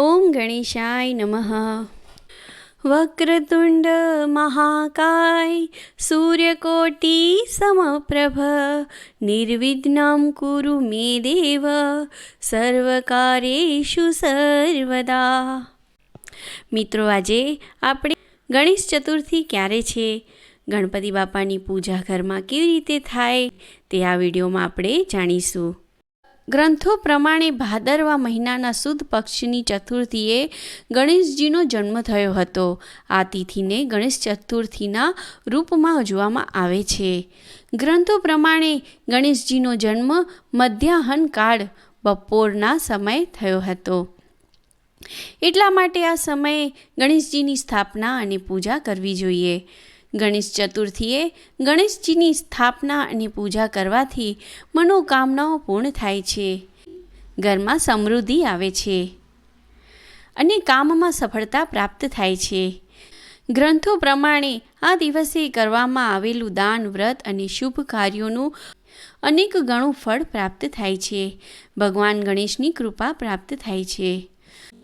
ઓમ ગણેશાય નમઃ. વક્રતુંડ મહાકાય, સૂર્યકોટી સમપ્રભ, નિર્વિઘ્નમ કુરુ મે દેવ, સર્વકારેષુ સર્વદા. મિત્રો, આજે આપણે ગણેશ ચતુર્થી ક્યારે છે? ગણપતિ બાપાની પૂજા ઘરમાં કેવી રીતે થાય? તે આ વિડીયોમાં આપણે જાણીશું. ગ્રંથો પ્રમાણે ભાદરવા મહિનાના સુદ પક્ષની ચતુર્થીએ ગણેશજીનો જન્મ થયો હતો. આ તિથિને ગણેશ ચતુર્થીના રૂપમાં ઉજવવામાં આવે છે. ગ્રંથો પ્રમાણે ગણેશજીનો જન્મ મધ્યાહન કાળ બપોરના સમય થયો હતો. એટલા માટે આ સમયે ગણેશજીની સ્થાપના અને પૂજા કરવી જોઈએ. ગણેશ ચતુર્થીએ ગણેશજીની સ્થાપના અને પૂજા કરવાથી મનોકામનાઓ પૂર્ણ થાય છે. ઘરમાં સમૃદ્ધિ આવે છે અને કામમાં સફળતા પ્રાપ્ત થાય છે. ગ્રંથો પ્રમાણે આ દિવસે કરવામાં આવેલું દાન, વ્રત અને શુભ કાર્યોનું અનેક ગણું ફળ પ્રાપ્ત થાય છે. ભગવાન ગણેશની કૃપા પ્રાપ્ત થાય છે.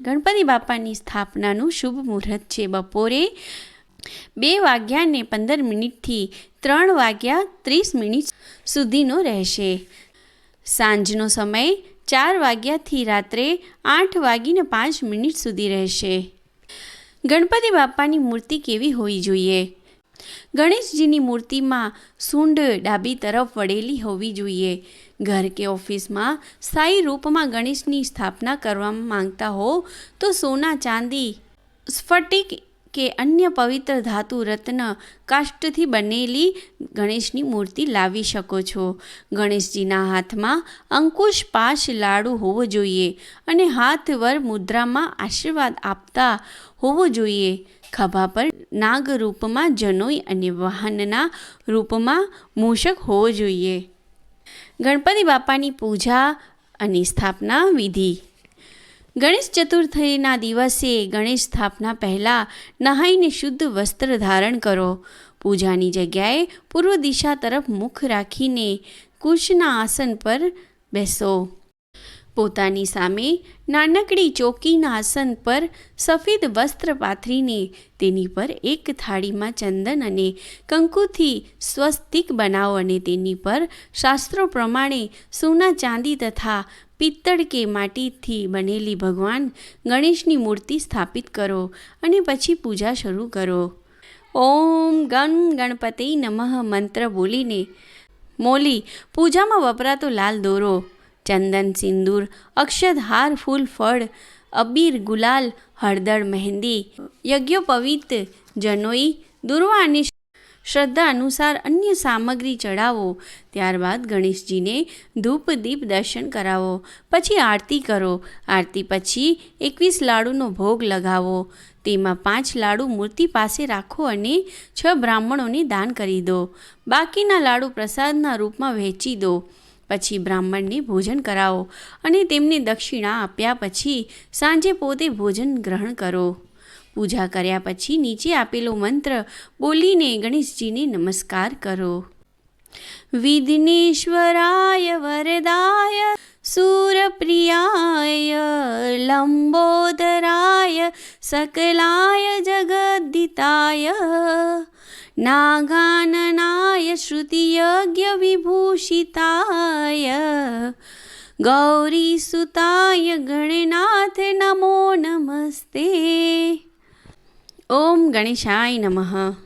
ગણપતિ બાપાની સ્થાપનાનું શુભ મુહૂર્ત છે. બપોરે બે વાગ્યાને પંદર મિનિટથી ત્રણ વાગ્યા ત્રીસ મિનિટ સુધીનો રહેશે. સાંજનો સમય ચાર વાગ્યાથી રાત્રે આઠ વાગીને પાંચ મિનિટ સુધી રહેશે. ગણપતિ બાપાની મૂર્તિ કેવી હોવી જોઈએ? ગણેશજીની મૂર્તિમાં સૂંઢ ડાબી તરફ વળેલી હોવી જોઈએ. ઘર કે ઓફિસમાં સ્થાયી રૂપમાં ગણેશની સ્થાપના કરવા માંગતા હો તો સોના ચાંદી, સ્ફટિક કે અન્ય પવિત્ર ધાતુ રત્ન કાષ્ટથી બનેલી ગણેશની મૂર્તિ લાવી શકો છો. ગણેશજીના હાથમાં અંકુશ પાશ લાડુ હોવો જોઈએ અને હાથ વર મુદ્રામાં આશીર્વાદ આપતા હોવો જોઈએ. ખભા પર નાગ રૂપમાં જનોઈ અને વાહનના રૂપમાં મૂષક હોવો જોઈએ. ગણપતિ બાપાની પૂજા અને સ્થાપના વિધિ. ગણેશ ચતુર્થીના દિવસે ગણેશ સ્થાપના પહેલાં નહાઈને શુદ્ધ વસ્ત્ર ધારણ કરો. પૂજાની જગ્યાએ પૂર્વ દિશા તરફ મુખ રાખીને કુશના આસન પર બેસો. પોતાની સામે નાનકડી ચોકીના આસન પર સફેદ વસ્ત્ર પાથરીને તેની પર એક થાળીમાં ચંદન અને કંકુથી સ્વસ્તિક બનાવો અને તેની પર શાસ્ત્રો પ્રમાણે સોના ચાંદી તથા પિત્તળ કે માટીથી બનેલી ભગવાન ગણેશની મૂર્તિ સ્થાપિત કરો અને પછી પૂજા શરૂ કરો. ઓમ ગણ ગણપતિ નમઃ મંત્ર બોલીને, મોલી, પૂજામાં વપરાતો લાલ દોરો ચંદન સિંદૂર, અક્ષત હાર, ફૂલ ફળ, અબીર ગુલાલ, હળદર મહેંદી યજ્ઞોપવિત જનોઈ, દુર્વા અને શ્રદ્ધા અનુસાર અન્ય સામગ્રી ચડાવો ત્યારબાદ ગણેશજીને ધૂપ દીપ દર્શન કરાવો. પછી આરતી કરો. આરતી પછી એકવીસ લાડુનો ભોગ લગાવો. તેમાં પાંચ લાડુ મૂર્તિ પાસે રાખો અને છ બ્રાહ્મણોને દાન કરી દો. બાકીના લાડુ પ્રસાદના રૂપમાં વહેંચી દો. પછી બ્રાહ્મણને ભોજન કરાવો અને તેમને દક્ષિણા આપ્યા પછી સાંજે પોતે ભોજન ગ્રહણ કરો. પૂજા કર્યા પછી નીચે આપેલો મંત્ર બોલીને ગણેશજીને નમસ્કાર કરો. વિઘ્નેશ્વરાય વરદાય, સુરપ્રિયાય, લંબોદરાય, સકલાય જગદ્દિતાય. નાગાનનાય શ્રુતિયજ્ઞ વિભૂષિતાય ગૌરીસુતાય ગણનાથ નમો નમસ્તે ઓમ ગણેશાય નમઃ